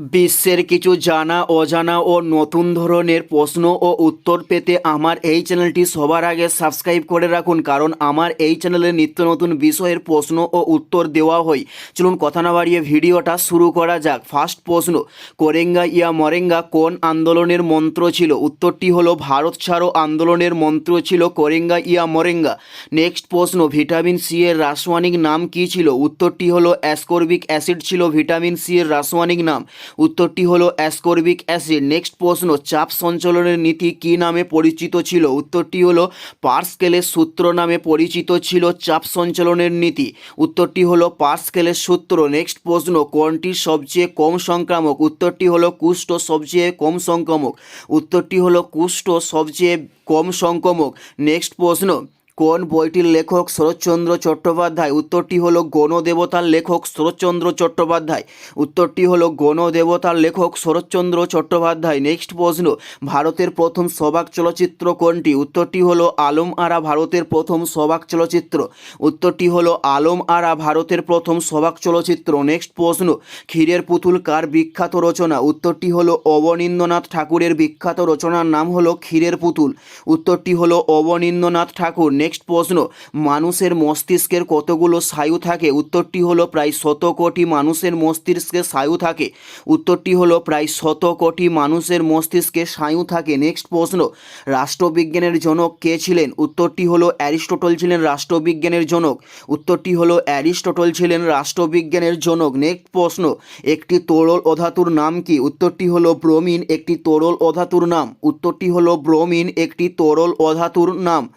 বিশ্বের কিছু জানা, অজানা ও নতুন ধরনের প্রশ্ন ও উত্তর পেতে আমার এই চ্যানেলটি সবার আগে সাবস্ক্রাইব করে রাখুন, কারণ আমার এই চ্যানেলে নিত্য নতুন বিষয়ের প্রশ্ন ও উত্তর দেওয়া হয়। চলুন কথা না বাড়িয়ে ভিডিওটা শুরু করা যাক। ফার্স্ট প্রশ্ন, কোরেঙ্গা ইয়া মরেঙ্গা কোন আন্দোলনের মন্ত্র ছিল? উত্তরটি হলো, ভারত ছাড়ো আন্দোলনের মন্ত্র ছিল কোরেঙ্গা ইয়া মরেঙ্গা। নেক্সট প্রশ্ন, ভিটামিন সি এর রাসায়নিক নাম কী ছিল? উত্তরটি হলো, অ্যাসকর্বিক অ্যাসিড ছিল ভিটামিন সি এর রাসায়নিক নাম। উত্তরটি হলো অ্যাসকর্বিক অ্যাসিড। নেক্সট প্রশ্ন, চাপ সঞ্চালনের নীতি কী নামে পরিচিত ছিল? উত্তরটি হলো পার্সকেলের সূত্র নামে পরিচিত ছিল চাপ সঞ্চালনের নীতি। উত্তরটি হলো পার্সকেলের সূত্র। নেক্সট প্রশ্ন কোনটি সবচেয়ে কম সংক্রামক? উত্তরটি হলো কুষ্ঠ সবচেয়ে কম সংক্রামক। উত্তরটি হলো কুষ্ঠ সবচেয়ে কম সংক্রামক। নেক্সট প্রশ্ন কোন বইটির লেখক শরৎচন্দ্র চট্টোপাধ্যায়? উত্তরটি হলো গণদেবতার লেখক শরৎচন্দ্র চট্টোপাধ্যায়। উত্তরটি হলো গণদেবতার লেখক শরৎচন্দ্র চট্টোপাধ্যায়। নেক্সট প্রশ্ন, ভারতের প্রথম সবাক চলচ্চিত্র কোনটি? উত্তরটি হলো আলম আরা ভারতের প্রথম সবাক চলচ্চিত্র। উত্তরটি হলো আলম আরা ভারতের প্রথম সবাক চলচ্চিত্র। নেক্সট প্রশ্ন, ক্ষীরের পুতুল কার বিখ্যাত রচনা? উত্তরটি হলো অবনীন্দ্রনাথ ঠাকুরের বিখ্যাত রচনার নাম হলো ক্ষীরের পুতুল। উত্তরটি হলো অবনীন্দ্রনাথ ঠাকুর। নেক্সট প্রশ্ন, মানুষের মস্তিষ্কের কতগুলো স্নায়ু থাকে? উত্তরটি হলো প্রায় শত কোটি মানুষের মস্তিষ্কে স্নায়ু থাকে। উত্তরটি হলো প্রায় শত কোটি মানুষের মস্তিষ্কে স্নায়ু থাকে। নেক্সট প্রশ্ন, রাষ্ট্রবিজ্ঞানের জনক কে ছিলেন? উত্তরটি হলো অ্যারিস্টটল ছিলেন রাষ্ট্রবিজ্ঞানের জনক। উত্তরটি হলো অ্যারিস্টটল ছিলেন রাষ্ট্রবিজ্ঞানের জনক। নেক্সট প্রশ্ন, একটি তরল অধাতুর নাম কি? উত্তরটি হলো ব্রোমিন, একটি তরল অধাতুর নাম। উত্তরটি হলো ব্রোমিন, একটি তরল অধাতুর নাম।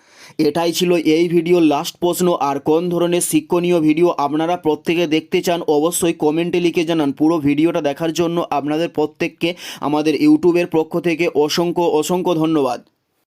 এটাই ছিল এই ভিডিওর লাস্ট প্রশ্ন। আর কোন ধরনের শিক্ষণীয় ভিডিও আপনারা প্রত্যেকে দেখতে চান, অবশ্যই কমেন্টে লিখে জানান। পুরো ভিডিওটা দেখার জন্য আপনাদের প্রত্যেককে আমাদের ইউটিউবের পক্ষ থেকে অসংখ্য অসংখ্য ধন্যবাদ।